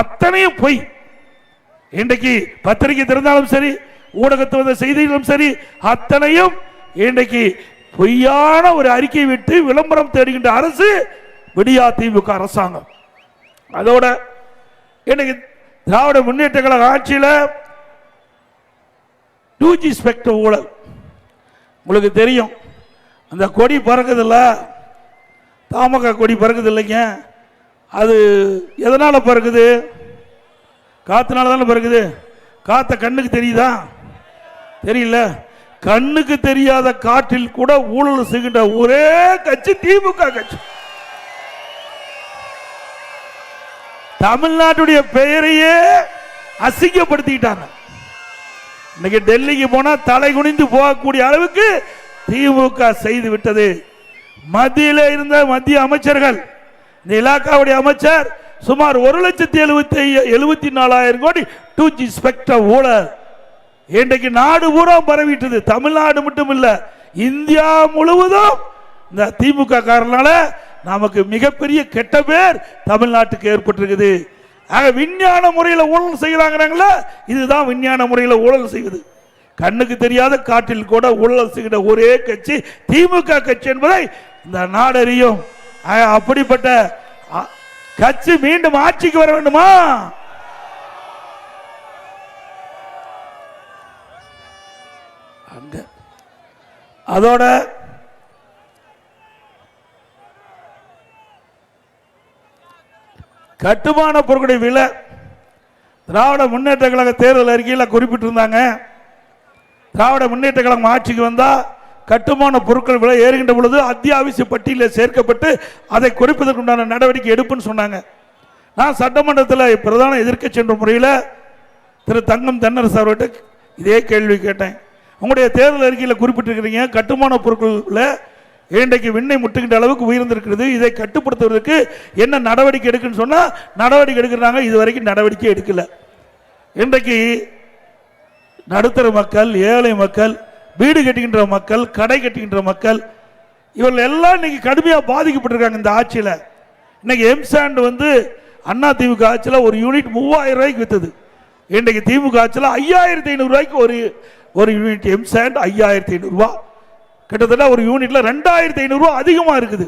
அத்தனையும் பொய். இன்றைக்கு பத்திரிகை திறந்தாலும் சரி ஊடகத்து வந்த செய்திகளும் சரி அத்தனையும் இன்றைக்கு பொய்யான ஒரு அறிக்கை விட்டு விளம்பரம் தேடுகின்ற அரசு விடியா திமுக அரசாங்கம். அதோட இன்னைக்கு திராவிட முன்னேற்ற கழக ஆட்சியில் டூ ஜி ஸ்பெக்டர் ஊழல். உங்களுக்கு தெரியும் அந்த கொடி பறக்குதில்ல? தாமக கொடி பறக்குது இல்லைங்க? அது எதனால் பிறகுது? காற்றுனால தானே பிறகுது? காற்ற கண்ணுக்கு தெரியுதா? தெரியல. கண்ணுக்கு தெரியாத காற்றில் கூட ஊழல் செய்கின்ற ஒரே கட்சி திமுக கட்சி. தமிழ்நாட்டுடைய பெயரையே அசிங்கப்படுத்திக்கிட்டாங்க. இன்னைக்கு டெல்லிக்கு போனா தலை குனிந்து போகக்கூடிய அளவுக்கு திமுக செய்து விட்டது. மத்தியில் இருந்த மத்திய அமைச்சர்கள் இந்த இலாக்காவுடைய அமைச்சர் சுமார் ஒரு லட்சத்தி எழுபத்தி எழுபத்தி நாலாயிரம் கோடி டூ ஜி ஸ்பெக்டர் ஊழல். இன்றைக்கு நாடு பூரா பரவிட்டது. தமிழ்நாடு மட்டும் இல்லை இந்தியா முழுவதும் இந்த திமுக காரனால நமக்கு மிகப்பெரிய கெட்ட பேர் தமிழ்நாட்டுக்கு ஏற்பட்டிருக்குது. ஆக விஞ்ஞான முறையில் ஊழல் செய்கிறாங்கிறாங்களே இதுதான் விஞ்ஞான முறையில் ஊழல் செய்வது. கண்ணுக்கு தெரியாத காட்டில் கூட ஊழல் செய்கிற ஒரே கட்சி திமுக கட்சி என்பதை இந்த நாடறியும். அப்படிப்பட்ட கட்சி மீண்டும் ஆட்சிக்கு வர வேண்டுமா? அங்க. அதோட கட்டுமான பொருட்களுடைய விலை திராவிட முன்னேற்ற கழக தேர்தல் அறிக்கையில் குறிப்பிட்டிருந்தாங்க. திராவிட முன்னேற்ற கழகம் ஆட்சிக்கு வந்தால் கட்டுமான பொருட்கள் விலை ஏறுகின்ற பொழுது அத்தியாவசிய பட்டியலில் சேர்க்கப்பட்டு அதை குறைப்பதற்குண்டான நடவடிக்கை எடுப்புன்னு சொன்னாங்க. நான் சட்டமன்றத்தில் பிரதான எதிர்க்கட்சி என்ற முறையில் திரு தங்கம் தென்னரசு அவர்கிட்ட இதே கேள்வி கேட்டேன். உங்களுடைய தேர்தல் அறிக்கையில் குறிப்பிட்டிருக்கிறீங்க கட்டுமான பொருட்களில் இன்றைக்கு விண்ணை முட்டுகின்ற அளவுக்கு உயர்ந்திருக்கிறது. இதை கட்டுப்படுத்துவதற்கு என்ன நடவடிக்கை எடுக்குன்னு சொன்னால் நடவடிக்கை எடுக்கிறாங்க இது வரைக்கும் நடவடிக்கை எடுக்கலை. இன்றைக்கு நடுத்தர மக்கள் ஏழை மக்கள் வீடு கட்டுகின்ற மக்கள் கடை கட்டுகின்ற மக்கள் இவர்கள் எல்லாம் இன்னைக்கு கடுமையாக பாதிக்கப்பட்டிருக்காங்க இந்த ஆட்சியில். இன்னைக்கு எம்சாண்ட் வந்து அண்ணா திமுக ஆட்சியில் ஒரு யூனிட் மூவாயிரம் ரூபாய்க்கு வித்தது. இன்றைக்கு திமுக ஆட்சியில் ஐயாயிரத்தி ஐநூறுரூவாய்க்கு ஒரு ஒரு யூனிட் எம்சாண்ட் ஐயாயிரத்தி ஐநூறுரூவா கிட்டத்தட்ட ஒரு யூனிட்டில் ரெண்டாயிரத்தி ஐநூறுரூவா அதிகமாக இருக்குது.